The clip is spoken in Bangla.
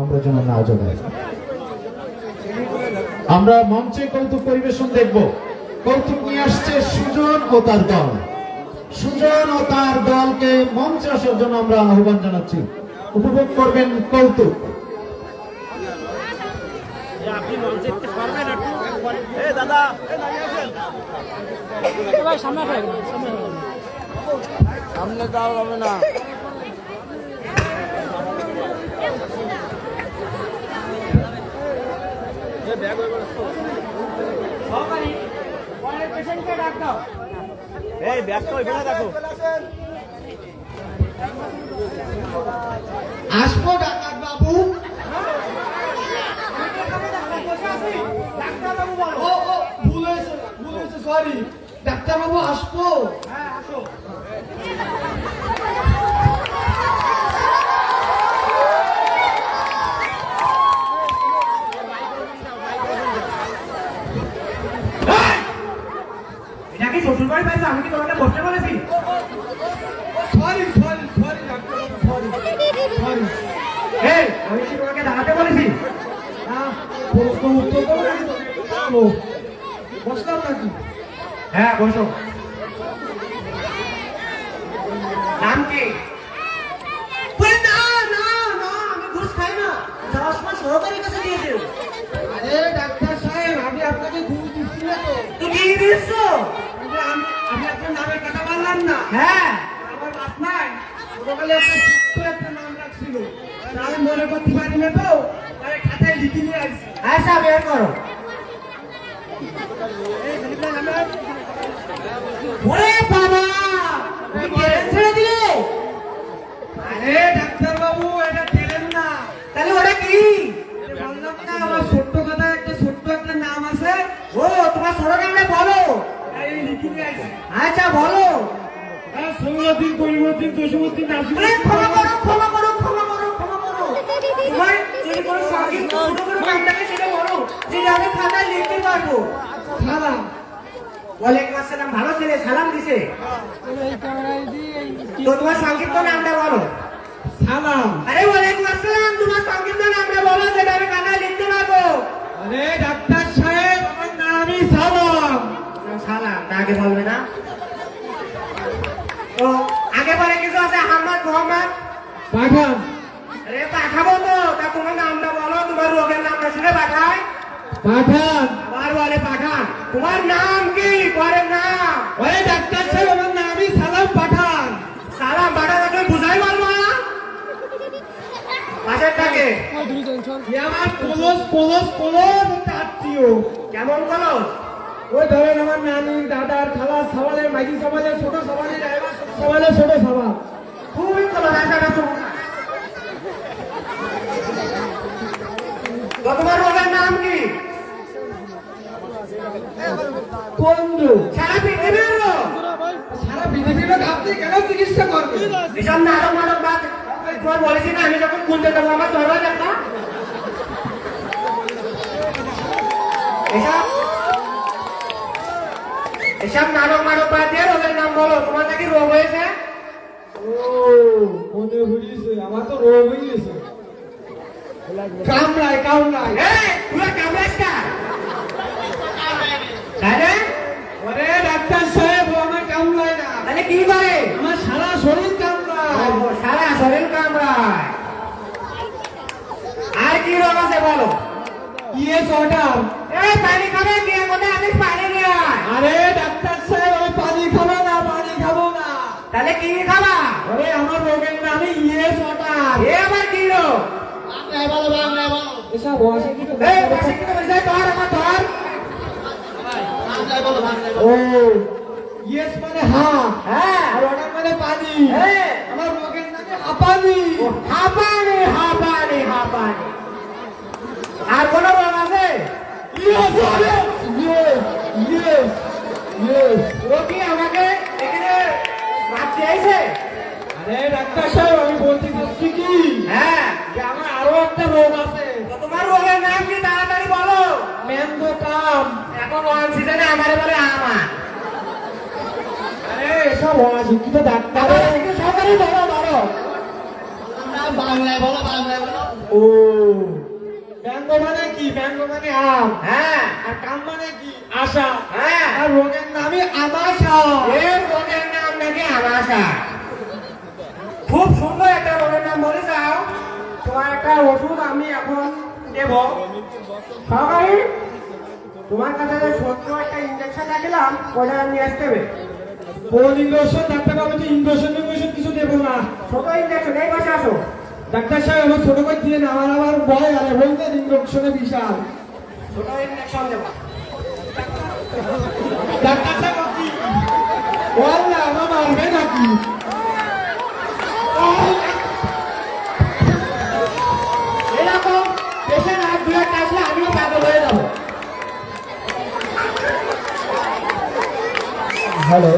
আমরা যেন না জোগাই আমরা মঞ্চে কৌতুক পরিবেশন দেখব কৌতুক নিয়ে আসছে সুজন ও তার দল সুজন ও তার দলকে মঞ্চে আসার জন্য আমরা আহ্বান জানাচ্ছি উপভোগ করবেন কৌতুক সামনে যাওয়া যাবে না এই ব্যাগটা ওইখানে দেখো আসব ডাক্তার বাবু। সরি ডাক্তার বাবু আসব। এটা কি শ্বশুর বাড়ি পাইছো আমি কি তোমাকে বসতে বলেছি? Sorry sorry sorry sorry sorry. এই আমি কি তোমাকে দাঁড়াতে বলেছি? প্রশ্ন উত্তর তো নাকি বসলাম নাকি? হ্যাঁ বসো। নাম কি? না না না আমি ঘুষ খাই না। যাওয়ার সময় সহকারীর কাছে দিয়ে দেব আরে ডাক্তার সাহেব আমি আপনাকে ঘুষ দিচ্ছি না তো তুই দিয়ে দিয়েছ কিন্তু আমি আমি আপনার নামের কথা বললাম না হ্যাঁ আমার বাপ নাই। একটা ছোট্ট একটা নাম রাখছিল। আমি মনে করতে পারি না তো তাই খাতায় লিখে নিয়ে আসছি। আচ্ছা বের করো। ওরে বাবা! ছেড়ে দিলে? আরে ডাক্তার বাবু এটা না। তাহলে ওটা কি? বললাম না আমার ছোট্ট কথা একটা ছোট্ট একটা নাম আছে। ও তোমার বলো। লিখে নিয়ে আসছি। আচ্ছা বলো। হ্যাঁ সৌরদিন পরিবর্তন দোষমুদ্দিন বলে ক্ষমা করো ক্ষমা করো ক্ষমা করো ক্ষমা করো। তোমার যদি কোনো সংগীত ছোট কোনো নাম থাকে সেটা বলো। যেটা আমি খাতায় লিখতে পারব। সালাম। ওয়ালাইকুম আসসালাম ভালো ছেলে সালাম দিছে। তো তোমার সংক্ষিপ্ত নামটা বলো। সালাম। আরে ওয়ালাইকুম আসসালাম তোমার সংক্ষিপ্ত নামটা বলো যেটা আমি খাতায় লিখতে পারব। আরে ডাক্তার সাহেব আমার নামই সালাম। সালাম আগে বলবে না। আগে পরে কিছু আছে আহমদ মোহাম্মদ? পাঠান। আরে পাঠাবো তো তা তোমার নামটা বলো তোমার রোগের নামটা শুনে পাঠায় পাঠান। আবার বলে পাঠান। তোমার নাম কি? পরের নাম? ওরে ডাক্তার সাহেব আমার নামই সালাম পাঠান। সালাম পাঠাতে তুমি বুঝাই পারব না? পাশের থাকে। আমার কলস কলস কলস আত্মীয়। কেমন করো ওই ধরেন আমার নানি দাদার খালা সবালের মাইকি সবালের ছোট সবালের সবালের ছোট সবাল খুবই করো রাস্তাটা শুনো তোমার রোগের নাম কি? বন্ধু। সারা পৃথিবীর লোক তোমার বলেছি না, আমি যখন খুলতে দেবো আমার দরবার একটা। এসব নাটক নাটক বাদ দিয়ে রোগের নাম বলো তোমার নাকি রোগ হয়েছে? ও মনে হইছে আমার তো রোগ গেছে কামড়ায় কামড়ায়। এই পুরো তাহলে ওরে ডাক্তার সাহেব আমার কামড়ায় না। তাহলে কি করে? আমার সারা শরীর কামড়ায়। সারা শরীর কামড়ায়। আর কি রোগ আছে বলো? ইয়েস অর্ডার এই পানি খাবে তাহলে কি খাবা আরে আমার রোগের নামে ইয়েস অর্ডার এ আবার কি রোগ এসব অশিক্ষিত এই পাশে কি বলছে ধর আমার ধর ও ইয়েস মানে হ্যাঁ হ্যাঁ আর অর্ডার মানে পানি হ্যাঁ। আমার রোগের নামে হাঁপানি হাঁপানি হাঁপানি হাঁপানি আর কোন রোগ আছে ইয়েস ইয়েস ইয়েস ইয়েস ও কি আমাকে এখানে মারতে আইছে আরে ডাক্তার সাহেব আমি বলতে চাচ্ছি কি? হ্যাঁ। যে আমার আরও একটা রোগ আছে। তোমার রোগের নাম কি তাড়াতাড়ি বলো? মেন্দো কাম এখন ওয়ান সিজনে আমারে বলে আমার আরে এসব অশিক্ষিত ডাক্তার। সরকারি বলো বলো। বাংলায় বলো বাংলায় বলো। ও ব্যঙ্গ মানে কি? ব্যঙ্গ মানে আম। হ্যাঁ। আর কাম মানে কি? আশা। হ্যাঁ। আর রোগের নামই আমাশা। এ রোগের নাম নাকি আমাশা খুব সুন্দর একটা রোগের নাম বলে যাও তোমার একটা ওষুধ আমি এখন দেব। সহকারী তোমার কাছে যে সত্য একটা ইঞ্জেকশন রাখলাম ওটা নিয়ে আসতে হবে। কোন ইঞ্জেকশন ডাক্তার বাবু তো ইঞ্জেকশন ইঞ্জেকশন কিছু দেবো না। ছোট ইঞ্জেকশন এই পাশে আসো। ডাক্তার সাহেব আমার ছোট করে দিলেন আমার আবার ভয় আরে বলতে ইঞ্জেকশনে বিশাল। ছোট ইঞ্জেকশন দেব। ডাক্তার সাহেব আপনি বললে আমার মারবে নাকি? হ্যালো